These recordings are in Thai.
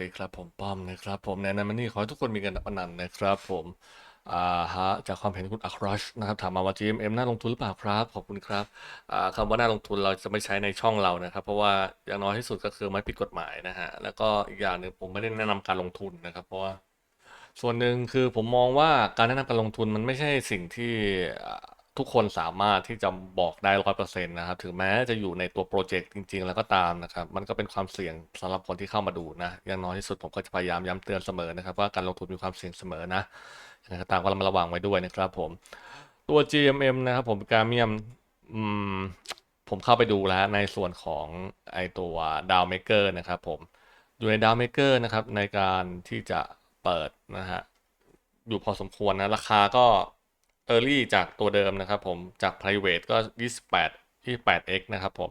ดีครับผมป้อมนะครับ ผมแนะนำมันนี่ขอให้ทุกคนมีกันอนันต์นะครับ ผมอ่าฮะจากความเห็นคุณอัครชนะครับถามมาว่า GMM น่าลงทุนหรือเปล่าครับขอบคุณครับอ่าคำว่าน่าลงทุนเราจะไม่ใช้ในช่องเรานะครับ เพราะว่าอย่างน้อยที่สุดก็คือไม่ผิดกฎหมายนะฮะแล้วก็อีกอย่างหนึ่งผมไม่ได้แนะนำการลงทุนนะครับ เพราะว่าส่วนหนึ่งคือผมมองว่าการแนะนำการลงทุนมันไม่ใช่สิ่งที่ ทุกคนสามารถที่จะบอกได้ร้อยเปอร์เซ็นต์นะครับ ถึงแม้จะอยู่ในตัวโปรเจกต์จริง ๆ แล้วก็ตามนะครับ มันก็เป็นความเสี่ยงสำหรับคนที่เข้ามาดูนะอย่างน้อยที่สุดผมก็จะพยายามย้ำเตือนเสมอนะครับ ว่าการลงทุนมีความเสี่ยงเสมอนะยังไงก็ตามก็ระมัดระวังไว้ด้วยนะครับผมตัว GMM นะครับผมการเมียมอืมผมเข้าไปดูแล้วในส่วนของไอตัวดาวเมเกอร์นะครับผมอยู่ในดาวเมเกอร์นะครับในการที่จะเปิดนะฮะอยู่พอสมควรนะ ราคาก็ Early จากตัวเดิมนะครับผมจาก Private ก็ 28 28x นะครับผม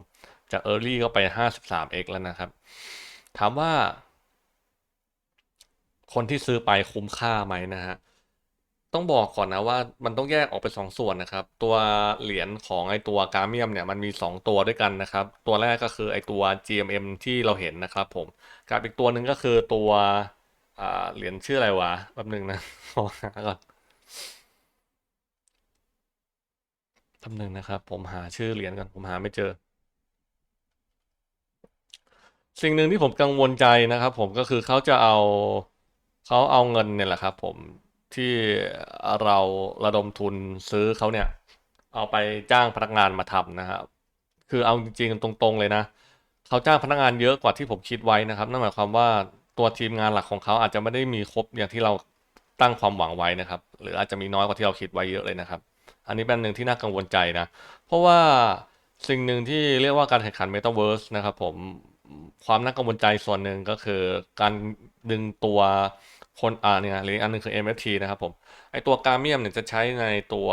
จาก Early ก็ไป 53x แล้วนะครับ ถามว่า คนที่ซื้อไปคุ้มค่าไหมนะฮะต้องบอกก่อนนะว่ามันต้องแยกออกเป็นสองส่วนนะครับ ตัวเหรียญของไอตัวกาเมียมเนี่ยมันมีสองตัวด้วยกันนะครับ ตัวแรกก็คือไอตัว GMM ที่เราเห็นนะครับผมกับอีกตัวหนึ่งก็คือตัวเหรียญชื่ออะไรวะแป๊บหนึงนะขอหาก่อน แป๊บหนึ่งนะครับ ผมหาชื่อเหรียญก่อนผมหาไม่เจอ สิ่งหนึ่งที่ผมกังวลใจนะครับ ผมก็คือเขาจะเอาเขาเอาเงินเนี่ยแหละครับ ผมที่เราระดมทุนซื้อเขาเนี่ย เอาไปจ้างพนักงานมาทำนะครับ คือเอาจริงๆตรงๆเลยนะเขาจ้างพนักงานเยอะกว่าที่ผมคิดไว้นะครับ นั่นหมายความว่าตัวทีมงานหลักของเขาอาจจะไม่ได้มีครบอย่างที่เราตั้งความหวังไว้นะครับ หรืออาจจะมีน้อยกว่าที่เราคิดไว้เยอะเลยนะครับ อันนี้เป็นหนึ่งที่น่ากังวลใจนะ เพราะว่าสิ่งหนึ่งที่เรียกว่าการแข่งขัน Metaverse นะครับผมความน่ากังวลใจส่วนหนึ่งก็คือการดึงตัวคนอ่าเนี่ยหรืออันหนึงคือ NFT นะครับผมไอตัวการเมียมเนี่ยจะใช้ในตัว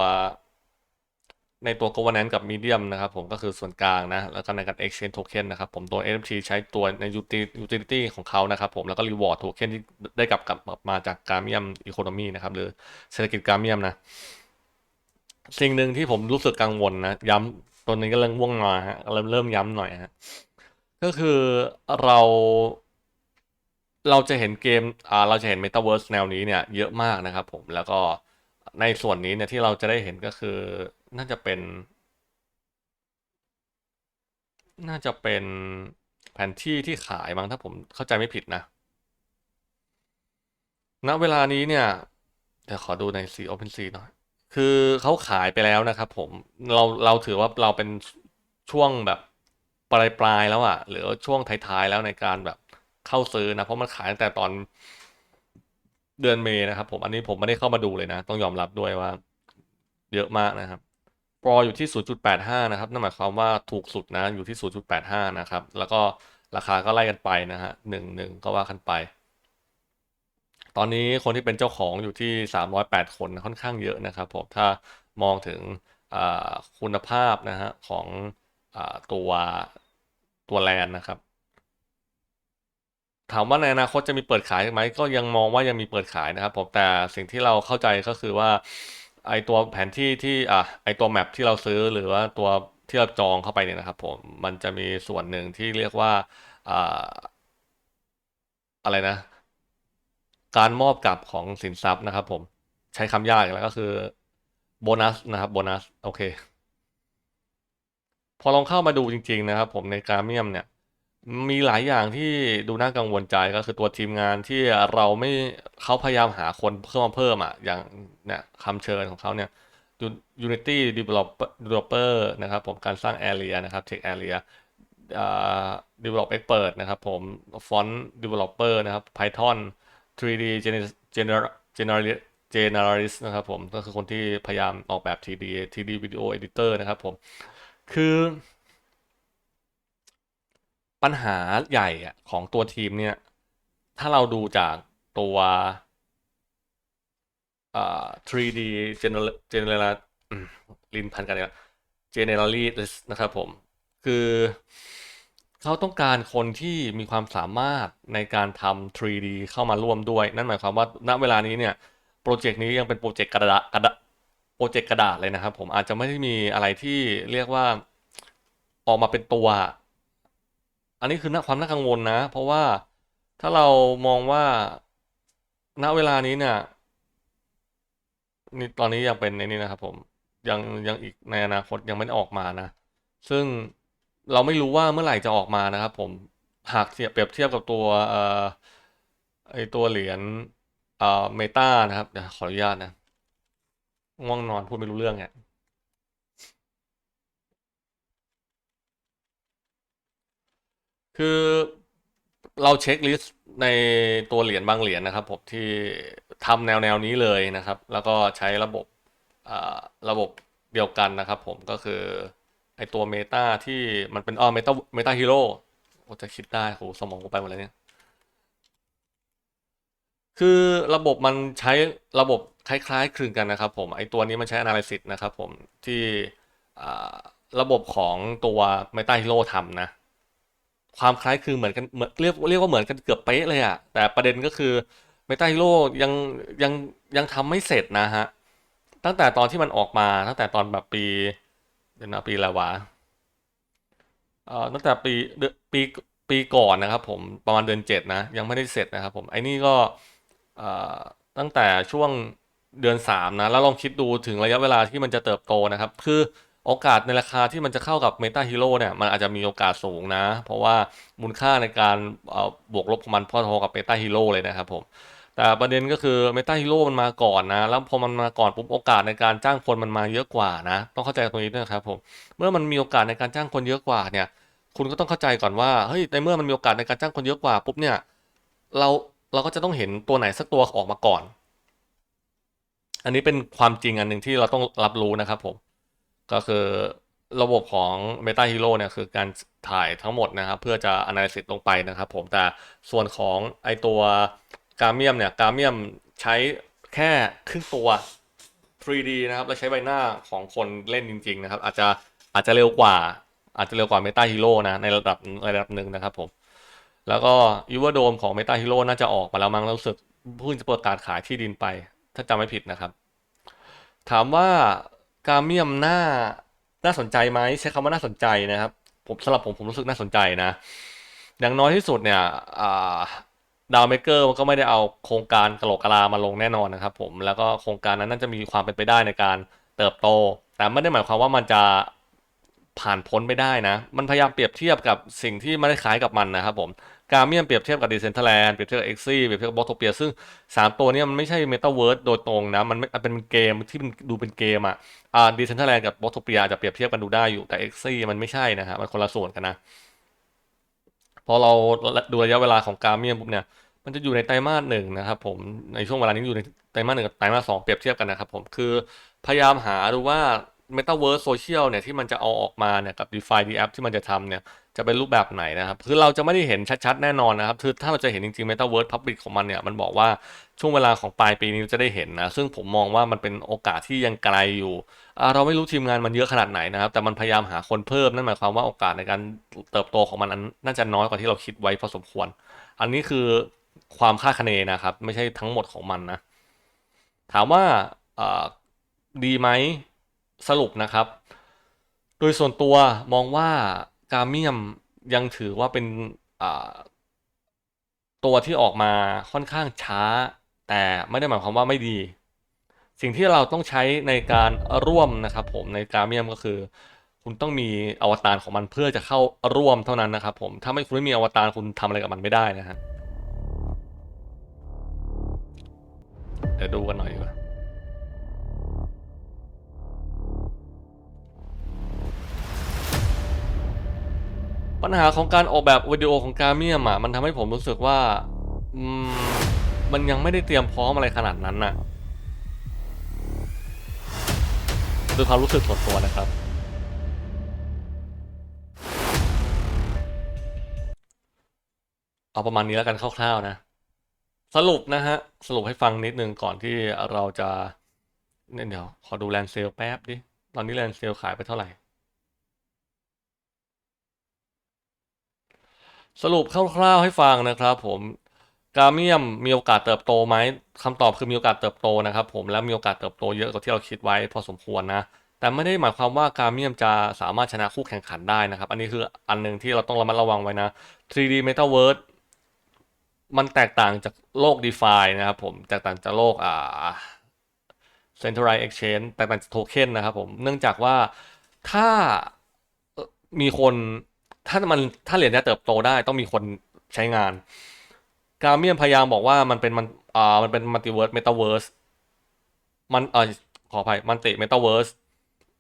ในตัว governance กับ medium นะครับผมก็คือส่วนกลางนะ แล้วก็ในการ exchange token นะครับผมตัว NFT ใช้ตัวใน utility utility ของเขานะครับผมแล้วก็ reward token ที่ได้กลับกลับมาจากการเมียม economy นะครับหรือเศรษฐกิจการเมียมนะ สิ่งหนึ่งที่ผมรู้สึกกังวลนะย้ำตัวนี้ก็เริ่มว่วงมาฮะเริ่มเริ่มย้ำหน่อยฮะก็คือเราเราจะเห็นเกมอ่าเราจะเห็น Metaverse แนวนี้เนี่ยเยอะมากนะครับผมแล้วก็ในส่วนนี้เนี่ยที่เราจะได้เห็นก็คือ น่าจะเป็น น่าจะเป็นแผนที่ที่ขายมั้งถ้าผมเข้าใจไม่ผิดนะณเวลานี้เนี่ยเดี๋ยวขอดูใน C OpenSea หน่อย คือเขาขายไปแล้วนะครับผมเราเราถือว่าเราเป็นช่วงแบบปลายปลายแล้วอะหรือช่วงท้ายๆแล้วในการแบบเข้าซื้อนะ เพราะมันขายตั้งแต่ตอนเดือนเมษนะครับผมอันนี้ผมไม่ได้เข้ามาดูเลยนะ ต้องยอมรับด้วยว่า เยอะมากนะครับปรออยู่ที่ 0.85 นะครับนั่นหมายความว่าถูกสุดนะอยู่ที่ 0.85 นะครับ แล้วก็ราคาก็ไล่กันไปนะฮะหนึ่งหนึ่งก็ว่ากันไป ตอนนี้คนที่เป็นเจ้าของอยู่ที่ 308 คนค่อนข้างเยอะนะครับผมถ้ามองถึงคุณภาพนะฮะของอตัวตัวแลนนะครับ ถามว่าในอนาคตจะมีเปิดขายไหมก็ยังมองว่ายังมีเปิดขายนะครับผมแต่สิ่งที่เราเข้าใจก็คือว่าไอตัวแผนที่ที่อะไอตัวแมปที่เราซื้อหรือว่าตัวที่เราจองเข้าไปเนี่ยนะครับผมมันจะมีส่วนหนึ่งที่เรียกว่าอ่าอะไรนะ การมอบกลับของสินทรัพย์นะครับ ผมใช้คำยากแล้วก็คือโบนัสนะครับโบนัสโอเค พอลองเข้ามาดูจริง ๆ นะครับ ผมในการเมียมเนี่ย มีหลายอย่างที่ดูน่ากังวลใจก็คือตัวทีมงานที่เราไม่เขาพยายามหาคนเพิ่มมาเพิ่มอะอย่างเนี่ยคำเชิญของเขาเนี่ย Unity Developer นะครับ ผมการสร้าง Area นะครับ Tech Area Develop Expert นะครับ ผม Font Developer นะครับ Python 3D Gener- Gener- General- Generalist นะครับผม ก็คือคนที่พยายามออกแบบ 3D 3D Video Editor นะครับผม คือปัญหาใหญ่ของตัวทีมเนี่ย ถ้าเราดูจากตัว 3D General General ลินพันกันเลย Generalist นะครับผม คือ เขาต้องการคนที่มีความสามารถในการทำ 3D เข้ามาร่วมด้วย นั่นหมายความว่าณเวลานี้เนี่ย โปรเจกต์นี้ยังเป็นโปรเจกต์กระดาษกระดาษโปรเจกต์กระดาษเลยนะครับ ผมอาจจะไม่ได้มีอะไรที่เรียกว่าออกมาเป็นตัว อันนี้คือนความน่ากังวลนะ เพราะว่าถ้าเรามองว่าณเวลานี้เนี่ยนี่ตอนนี้ยังเป็นในนี้นะครับ ผมยังยังอีกในอนาคตยังไม่ได้ออกมานะ ซึ่ง เราไม่รู้ว่าเมื่อไหร่จะออกมานะครับ ผมหากเทียบเปรียบเทียบกับตัวเอ่อไอตัวเหรียญเอ่อเมตานะครับเดี๋ยวขออนุญาตนะง่วงนอนพูดไม่รู้เรื่องเนี่ยคือเราเช็คลิสต์ในตัวเหรียญบางเหรียญนะครับผมที่ทำแนวแนวนี้เลยนะครับ แล้วก็ใช้ระบบระบบเดียวกันนะครับผมก็คือ ไอตัวเมตาที่มันเป็นอ๋อเมตาเมตาฮีโร่โอจะคิดได้โหสมองกูไปหมดเลยเนี่ย คือระบบมันใช้ระบบคล้ายๆคลึงกันนะครับผมไอตัวนี้มันใช้ Analysis นะครับผมที่ระบบของตัว Meta Hero ทำนะความคล้ายคลึงเหมือนกันเหมือนเรียกเรียกว่าเหมือนกันเกือบเป๊ะเลยอะแต่ประเด็นก็คือ Meta Hero ยังยังยังทำไม่เสร็จนะฮะ ตั้งแต่ตอนที่มันออกมาตั้งแต่ตอนแบบปี เดี๋ยวนะปีอะไรวะเอ่อตั้งแต่ปีเดือนปีปีก่อนนะครับ ผมประมาณเดือนเจ็ดนะยังไม่ได้เสร็จนะครับ ผมไอ้นี่ก็เอ่อตั้งแต่ช่วงเดือนสามนะแล้วลองคิดดูถึงระยะเวลาที่มันจะเติบโตนะครับ คือโอกาสในราคาที่มันจะเข้ากับ Meta Hero เนี่ยมันอาจจะมีโอกาสสูงนะ เพราะว่ามูลค่าในการเอ่อบวกลบของมันพอๆกับ Meta Hero เลยนะครับผม แต่ประเด็นก็คือ Meta Hero มันมาก่อนนะ แล้วพอมันมาก่อนปุ๊บโอกาสในการจ้างคนมันมาเยอะกว่านะ ต้องเข้าใจตรงนี้ด้วยครับผมเมื่อมันมีโอกาสในการจ้างคนเยอะกว่าเนี่ย คุณก็ต้องเข้าใจก่อนว่าเฮ้ยในเมื่อมันมีโอกาสในการจ้างคนเยอะกว่าปุ๊บเนี่ย เราเราก็จะต้องเห็นตัวไหนสักตัวออกมาก่อน อันนี้เป็นความจริงอันหนึ่งที่เราต้องรับรู้นะครับผมก็คือระบบของ Meta Hero เนี่ยคือการถ่ายทั้งหมดนะครับ เพื่อจะ analysis ลงไปนะครับผมแต่ส่วนของไอตัว กาเมียมเนี่ยกาเมียมใช้แค่ครึ่งตัว 3D นะครับแล้วใช้ใบหน้าของคนเล่นจริง ๆ นะครับ อาจจะอาจจะเร็วกว่า อาจจะเร็วกว่า Meta Hero นะ ในระดับในระดับหนึ่งนะครับผมแล้วก็ e v e r Dome ของ Meta Hero น่าจะออกมาแล้วมั้งรู้สึกเพิ่งจะประกาศขายที่ดินไป ถ้าจำไม่ผิดนะครับ ถามว่ากาเมียมน่าน่าสนใจไหมใช้คำว่าน่าสนใจนะครับ ผมสำหรับผมผมรู้สึกน่าสนใจนะ อย่างน้อยที่สุดเนี่ย ดาวเมเกอร์มันก็ไม่ได้เอาโครงการกะโหลกกะลามาลงแน่นอนนะครับผมแล้วก็โครงการนั้นน่าจะมีความเป็นไปได้ในการเติบโต แต่ไม่ได้หมายความว่ามันจะผ่านพ้นไปได้นะ มันพยายามเปรียบเทียบกับสิ่งที่ไม่ได้คล้ายกับมันนะครับผมการเมียมเปรียบเทียบกับดิเซนทแลนเปรียบเทียบกับเอ็กซี่เปรียบเทียบกับบอทโทเปียซึ่ง 3 ตัวนี้มันไม่ใช่เมตาเวิร์สโดยตรงนะ มันมันเป็นเกมที่มันดูเป็นเกมอะดิเซนทแลนกับบอทโทเปียจะเปรียบเทียบกันดูได้อยู่แต่เอ็กซี่มันไม่ใช่นะฮะมันคนละส่วนกันนะ พอเราดูระยะเวลาของกาเมียนปุ๊บเนี่ยมันจะอยู่ในไตรมาสหนึ่งนะครับผมในช่วงเวลานี้อยู่ในไตรมาสหนึ่งกับไตรมาสสองเปรียบเทียบกันนะครับผมคือพยายามหาดูว่า Metaverse Social เนี่ยที่มันจะเอาออกมาเนี่ยกับ DeFi D App ที่มันจะทำเนี่ยจะเป็นรูปแบบไหนนะครับคือเราจะไม่ได้เห็นชัดๆแน่นอนนะครับคือถ้าเราจะเห็นจริงๆ Metaverse Public ของมันเนี่ยมันบอกว่าช่วงเวลาของปลายปีนี้จะได้เห็นนะซึ่งผมมองว่ามันเป็นโอกาสที่ยังไกลอยู่ เราไม่รู้ทีมงานมันเยอะขนาดไหนนะครับ แต่มันพยายามหาคนเพิ่มนั่นหมายความว่าโอกาสในการเติบโตของมันน่าจะน้อยกว่าที่เราคิดไว้พอสมควร อันนี้คือความคาดคะเนนะครับ ไม่ใช่ทั้งหมดของมันนะถามว่าดีไหม สรุปนะครับ โดยส่วนตัวมองว่ากาเมียมยังถือว่าเป็นตัวที่ออกมาค่อนข้างช้า แต่ไม่ได้หมายความว่าไม่ดี สิ่งที่เราต้องใช้ในการร่วมนะครับ ผมในกาเมียมก็คือ คุณต้องมีอวตารของมันเพื่อจะเข้าร่วมเท่านั้นนะครับ ผมถ้าไม่คุณไม่มีอวตารคุณทำอะไรกับมันไม่ได้นะฮะเดี๋ยวดูกันหน่อยดีกว่า ปัญหาของการออกแบบวิดีโอของกาเมียมอะมันทำให้ผมรู้สึกว่ามันยังไม่ได้เตรียมพร้อมอะไรขนาดนั้นน่ะโดยความรู้สึกส่วนตัวนะครับ เอาประมาณนี้แล้วกันคร่าวๆนะ สรุปนะฮะ สรุปให้ฟังนิดนึงก่อนที่เราจะเนี่ยเดี๋ยว ขอดูแลนเซลแป๊บดิ ตอนนี้แลนเซลขายไปเท่าไหร่ สรุปคร่าวๆให้ฟังนะครับผมกาเมียมมีโอกาสเติบโตไหมคำตอบคือมีโอกาสเติบโตนะครับผมและมีโอกาสเติบโตเยอะกว่าที่เราคิดไว้พอสมควรนะแต่ไม่ได้หมายความว่ากาเมียมจะสามารถชนะคู่แข่งขันได้นะครับ อันนี้คืออันหนึ่งที่เราต้องระมัดระวังไว้นะ 3D Metaverse มันแตกต่างจากโลก DeFi นะครับผมแตกต่างจากโลกอ่า Centralized Exchange แตกต่างจากโทเค็นนะครับผมเนื่องจากว่าถ้ามีคน ถ้ามันถ้าเหรียญจะเติบโตได้ต้องมีคนใช้งานกาเมียนพยายามบอกว่ามันเป็นมันอ่ามันเป็นมัลติเวิร์สเมตาเวิร์สมันเออขออภัยมันติเมตาเวิร์ส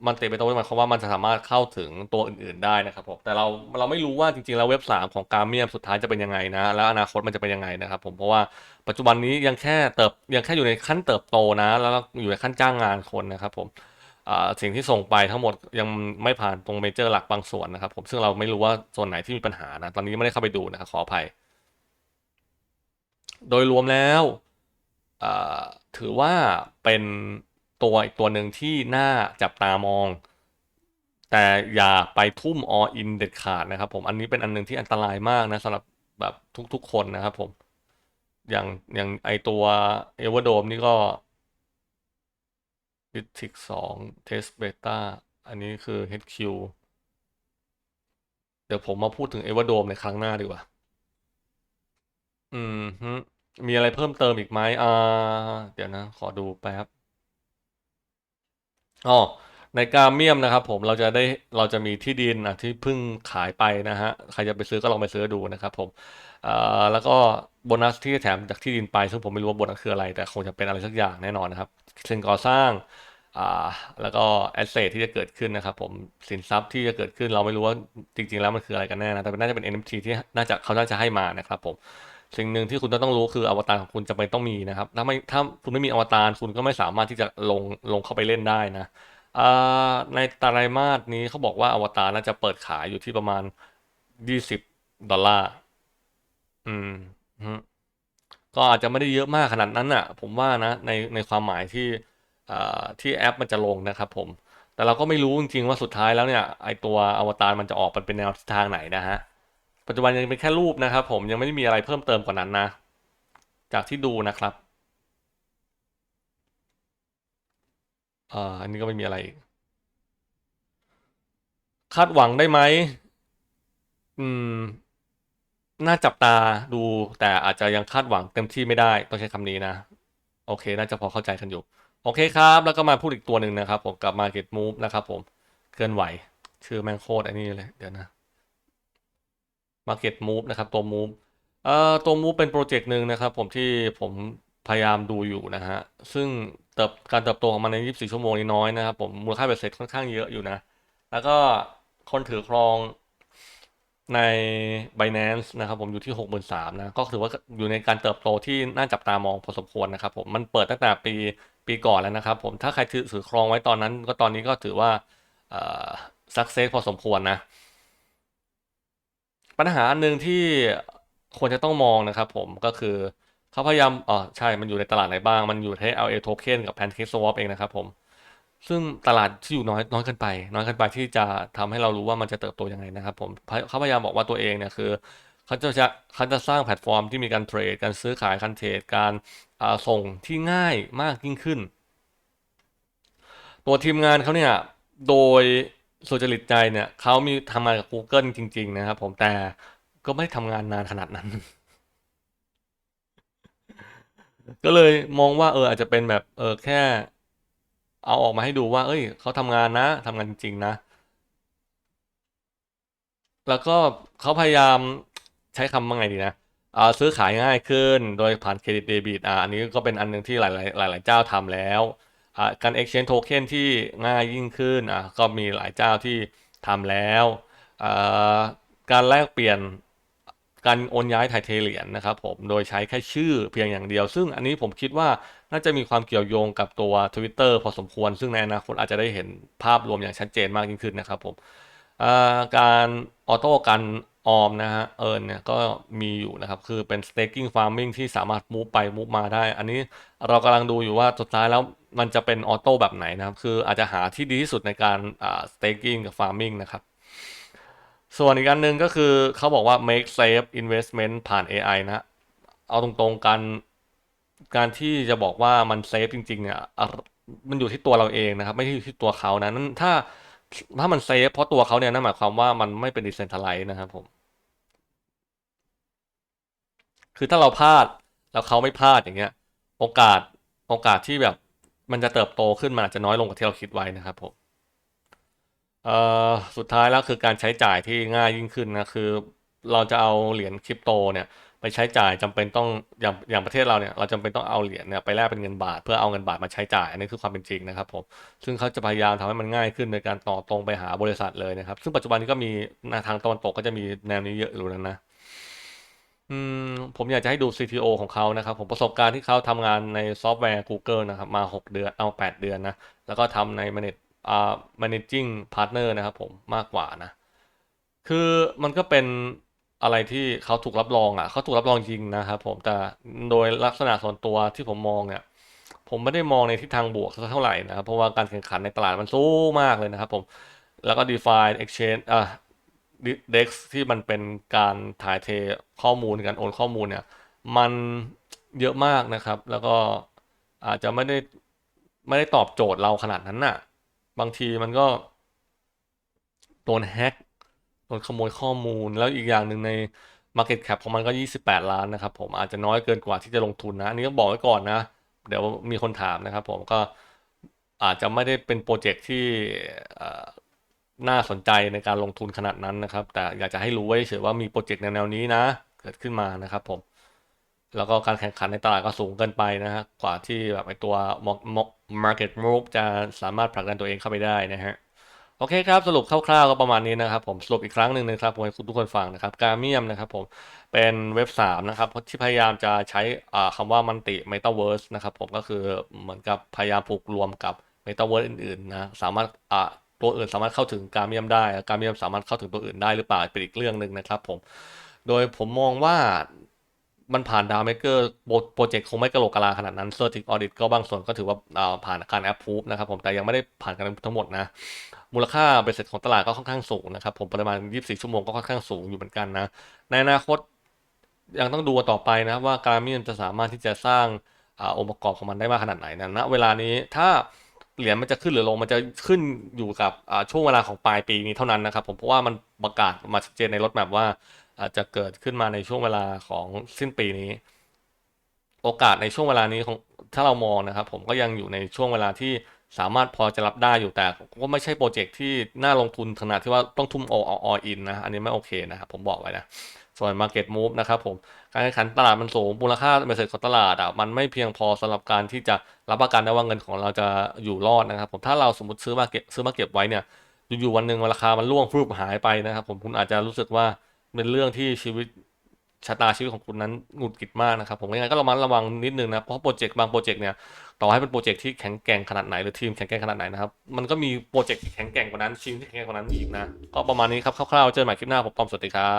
มันติเมตาเวิร์สหมายความว่ามันจะสามารถเข้าถึงตัวอื่น ๆได้นะครับผมแต่เราเราไม่รู้ว่าจริงๆแล้วเว็บสามของกาเมียนสุดท้ายจะเป็นยังไงนะ แล้วอนาคตมันจะเป็นยังไงนะครับผมเพราะว่าปัจจุบันนี้ยังแค่เติบยังแค่อยู่ในขั้นเติบโตนะ แล้วอยู่ในขั้นจ้างงานคนนะครับผม สิ่งที่ส่งไปทั้งหมดยังไม่ผ่านตรงเมเจอร์หลักบางส่วนนะครับ ผมซึ่งเราไม่รู้ว่าส่วนไหนที่มีปัญหานะตอนนี้ไม่ได้เข้าไปดูนะครับขออภัย โดยรวมแล้วถือว่าเป็นตัวอีกตัวหนึ่งที่น่าจับตามอง แต่อย่าไปทุ่ม all in เด็ดขาดนะครับ ผมอันนี้เป็นอันหนึงที่อันตรายมากนะสำหรับแบบทุกๆคนนะครับผมอย่างอย่างไอตัว Everdome นี่ก็ b i t i c 2 Test Beta อันนี้คือ HQ เดี๋ยวผมมาพูดถึง Everdome ในครั้งหน้าดีกว่า อืมฮึมีอะไรเพิ่มเติมอีกไหมอ่า เดี๋ยวนะ ขอดูแป๊บอ๋อในกาเมียมนะครับผมเราจะได้เราจะมีที่ดินอะที่เพิ่งขายไปนะฮะ ใครจะไปซื้อก็ลองไปซื้อดูนะครับผมอ่าแล้วก็โบนัสที่แถมจากที่ดินไป ซึ่งผมไม่รู้ว่าโบนัสคืออะไร แต่คงจะเป็นอะไรสักอย่างแน่นอนนะครับสิ่งก่อสร้าง แล้วก็แอสเซทที่จะเกิดขึ้นนะครับผมสินทรัพย์ที่จะเกิดขึ้นเราไม่รู้ว่าจริง ๆ แล้วมันคืออะไรกันแน่นะแต่น่าจะเป็น NFT ที่น่าจะเขาน่าจะให้มานะครับผมสิ่งหนึ่งที่คุณต้องรู้คืออวตารของคุณจำเป็นต้องมีนะครับถ้าไม่ถ้าคุณไม่มีอวตารคุณก็ไม่สามารถที่จะลงลงเข้าไปเล่นได้นะในไตรมาสนี้เขาบอกว่าอวตารน่าจะเปิดขายอยู่ที่ประมาณยี่สิบดอลลาร์อืมก็อาจจะไม่ได้เยอะมากขนาดนั้นอะ ผมว่านะในในความหมายที่ ที่แอปมันจะลงนะครับผม แต่เราก็ไม่รู้จริงๆว่าสุดท้ายแล้วเนี่ยไอตัวอวตารมันจะออกมันเป็นแนวทิศทางไหนนะฮะ ปัจจุบันยังเป็นแค่รูปนะครับผมยังไม่ได้มีอะไรเพิ่มเติมกว่านั้นนะ จากที่ดูนะครับอ่าอันนี้ก็ไม่มีอะไร คาดหวังได้ไหม อืม น่าจับตาดูแต่อาจจะยังคาดหวังเต็มที่ไม่ได้ ต้องใช้คำนี้นะ โอเค น่าจะพอเข้าใจกันอยู่ โอเคครับ แล้วก็มาพูดอีกตัวหนึ่งนะครับผมกับ Market Move นะครับผมเคลื่อนไหว ชื่อแมงโคตรอันนี้เลยเดี๋ยวนะ Market Move นะครับตัว Move เอ่อตัว Move เป็นโปรเจกต์หนึ่งนะครับผมที่ผมพยายามดูอยู่นะฮะ ซึ่งเติบการเติบโตของมันใน 24 ชั่วโมงนี้น้อยนะครับผมมูลค่าเบ็ดเสร็จค่อนข้างเยอะอยู่นะ แล้วก็คนถือครองใน Binance นะครับผมอยู่ที่ 63,000นะ ก็ถือว่าอยู่ในการเติบโตที่น่าจับตามองพอสมควรนะครับผมมันเปิดตั้งแต่ปี ปีก่อนแล้วนะครับ ผมถ้าใครถือถือครองไว้ตอนนั้น ก็ตอนนี้ก็ถือว่าเอ่อ success พอสมควรนะ ปัญหาหนึ่งที่ควรจะต้องมองนะครับผมก็คือเขาพยายามอ๋อใช่ มันอยู่ในตลาดไหนบ้าง มันอยู่ใน LA Token กับ Pancake Swap เองนะครับผม ซึ่งตลาดที่อยู่น้อยน้อยเกินไป น้อยเกินไปที่จะทำให้เรารู้ว่ามันจะเติบโตยังไงนะครับผมเขาพยายามบอกว่าตัวเองเนี่ยคือ เขาจะจะเขาจะสร้างแพลตฟอร์มที่มีการเทรด การซื้อขายการเทรด การส่งที่ง่ายมากยิ่งขึ้น ตัวทีมงานเขาเนี่ย โดยสุจริตใจเนี่ยเขามีทำงานกับ Google จริง ๆ นะครับผมแต่ก็ไม่ได้ทำงานนานขนาดนั้น ก็เลยมองว่าเอออาจจะเป็นแบบเออแค่ เอาออกมาให้ดูว่า เอ้ยเขาทำงานนะทำงานจริง ๆ นะ แล้วก็เขาพยายาม ใช้คำว่าไงดีนะอ่าซื้อขายง่ายขึ้นโดยผ่านเครดิตเดบิตอ่าอันนี้ก็เป็นอันหนึ่งที่หลาย ๆ หลาย ๆ เจ้าทำแล้วอ่าการ exchange token ที่ง่ายยิ่งขึ้นอ่าก็มีหลายเจ้าที่ทำแล้วอ่าการแลกเปลี่ยนการโอนย้ายถ่ายเทเหรียญนะครับผมโดยใช้แค่ชื่อเพียงอย่างเดียว ซึ่งอันนี้ผมคิดว่าน่าจะมีความเกี่ยวโยงกับตัว Twitter พอสมควร ซึ่งในอนาคตอาจจะได้เห็นภาพรวมอย่างชัดเจนมากยิ่งขึ้นนะครับผมอ่าการออโต้การ ออมนะฮะเอิร์นเนี่ยก็มีอยู่นะครับ คือเป็น staking farming ที่สามารถมูฟไปมูฟมาได้ อันนี้เรากำลังดูอยู่ว่าสุดท้ายแล้วมันจะเป็นออโต้แบบไหนนะครับ คืออาจจะหาที่ดีที่สุดในการอ่า staking กับ farming นะครับ ส่วนอีกอันหนึ่งก็คือเขาบอกว่า make safe investment ผ่าน AI นะ เอาตรงๆการการที่จะบอกว่ามันเซฟจริงๆเนี่ยมันอยู่ที่ตัวเราเองนะครับ ไม่ได้อยู่ที่ตัวเขานะนั่นถ้าถ้ามันเซฟเพราะตัวเขาเนี่ยนั่นหมายความว่ามันไม่เป็น decentralized นะครับผม คือถ้าเราพลาดแล้วเขาไม่พลาดอย่างเงี้ย โอกาสโอกาสที่แบบมันจะเติบโตขึ้นมันอาจจะน้อยลงกว่าที่เราคิดไว้นะครับผมเอ่อสุดท้ายแล้วคือการใช้จ่ายที่ง่ายยิ่งขึ้นนะคือเราจะเอาเหรียญคริปโตเนี่ยไปใช้จ่ายจำเป็นต้องอย่างอย่างประเทศเราเนี่ยเราจำเป็นต้องเอาเหรียญเนี่ยไปแลกเป็นเงินบาท เพื่อเอาเงินบาทมาใช้จ่ายอันนี้คือความเป็นจริงนะครับผมซึ่งเขาจะพยายามทำให้มันง่ายขึ้นโดยการต่อตรงไปหาบริษัทเลยนะครับ ซึ่งปัจจุบันนี้ก็มีทางตะวันตกก็จะมีแนวนี้เยอะอยู่แล้วนะ อืม ผมอยากจะให้ดู CTO ของเขานะครับ ผมประสบการณ์ที่เขาทำงานในซอฟต์แวร์ Google นะครับ มา 6 เดือนเอา 8 เดือนนะ แล้วก็ทำใน manage อ่า managing partner นะครับผมมากกว่านะ คือมันก็เป็นอะไรที่เขาถูกรับรองอะเขาถูกรับรองจริงนะครับผมแต่โดยลักษณะส่วนตัวที่ผมมองเนี่ยผมไม่ได้มองในทิศทางบวกสักเท่าไหร่นะครับเพราะว่าการแข่งขันในตลาดมันสู้มากเลยนะครับผมแล้วก็ DeFi Exchange อ่ะ DEX ที่มันเป็นการถ่ายเทข้อมูลการโอนข้อมูลเนี่ย มันเยอะมากนะครับ แล้วก็อาจจะไม่ได้ไม่ได้ตอบโจทย์เราขนาดนั้นน่ะ บางทีมันก็โดนแฮ็กโดนขโมยข้อมูล แล้วอีกอย่างหนึ่งใน Market Cap ของมันก็ 28 ล้านนะครับ ผมอาจจะน้อยเกินกว่าที่จะลงทุนนะ อันนี้ก็บอกไว้ก่อนนะ เดี๋ยวมีคนถามนะครับ ผมก็อาจจะไม่ได้เป็นโปรเจกต์ที่ น่าสนใจในการลงทุนขนาดนั้นนะครับ แต่อยากจะให้รู้ไว้เฉยว่ามีโปรเจกต์แนวๆนี้นะ เกิดขึ้นมานะครับผม แล้วก็การแข่งขันในตลาดก็สูงเกินไปนะฮะกว่าที่แบบไอตัว market move จะสามารถผลักดันตัวเองเข้าไปได้นะฮะโอเคครับ สรุปคร่าวๆก็ประมาณนี้นะครับผมสรุปอีกครั้งหนึ่งนะครับผมให้ทุกคนฟังนะครับการเมียมนะครับผมเป็นเว็บ 3 นะครับที่พยายามจะใช้อ่าคำว่ามันติ Metaverse นะครับผมก็คือเหมือนกับพยายามผูกรวมกับ Metaverse อื่นๆนะสามารถอ่า ตัวอื่นสามารถเข้าถึงการเมียมได้ การเมียมสามารถเข้าถึงตัวอื่นได้หรือเปล่าเป็นอีกเรื่องหนึ่งนะครับผม โดยผมมองว่ามันผ่านดาวเมเกอร์โปรเจกต์คงไม่กระโหลกกะลาขนาดนั้นเซอร์ติกออดิตก็บางส่วนก็ถือว่าาผ่านการแอปพูฟนะครับผมแต่ยังไม่ได้ผ่านการทั้งหมดนะ มูลค่าเบสเสร็จของตลาดก็ค่อนข้างสูงนะครับผมปริมาณ 24 ชั่วโมงก็ค่อนข้างสูงอยู่เหมือนกันนะ ในอนาคตยังต้องดูต่อไปนะว่าการมินจะสามารถที่จะสร้างอาองค์ประกอบของมันได้มากขนาดไหนนะณเวลานี้ถ้า เหรียญมันจะขึ้นหรือลงมันจะขึ้นอยู่กับช่วงเวลาของปลายปีนี้เท่านั้นนะครับ ผมเพราะว่ามันประกาศมาชัดเจนในรถแมพว่าอาจจะเกิดขึ้นมาในช่วงเวลาของสิ้นปีนี้ โอกาสในช่วงเวลานี้ของถ้าเรามองนะครับ ผมก็ยังอยู่ในช่วงเวลาที่ สามารถพอจะรับได้อยู่แต่ก็ไม่ใช่โปรเจกต์ที่น่าลงทุนขนาดที่ว่าต้องทุ่ม all all all in นะอันนี้ไม่โอเคนะครับผมบอกไว้นะส่วน Market Move นะครับผมการแข่งขันตลาดมันสูงมูลค่าเบสเสร็จของตลาดอะมันไม่เพียงพอสำหรับการที่จะรับประกันได้ว่าเงินของเราจะอยู่รอดนะครับผมถ้าเราสมมติซื้อมาเก็บซื้อมาเก็บไว้เนี่ยอยู่ๆวันหนึ่งราคามันร่วงฟุบหายไปนะครับผมคุณอาจจะรู้สึกว่าเป็นเรื่องที่ชีวิต ชะตาชีวิตของคุณนั้นหงุดหงิดมากนะครับ ผมยังไงก็ระมัดระวังนิดนึงนะเพราะโปรเจกต์บางโปรเจกต์เนี่ยต่อให้เป็นโปรเจกต์ที่แข็งแกร่งขนาดไหนหรือทีมแข็งแกร่งขนาดไหนนะครับมันก็มีโปรเจกต์ที่แข็งแกร่งกว่านั้นทีมที่แข็งแกร่งกว่านั้นอีกนะก็ประมาณนี้ครับคร่าวๆเจอกันใหม่คลิปหน้าผมปอมสวัสดีครับ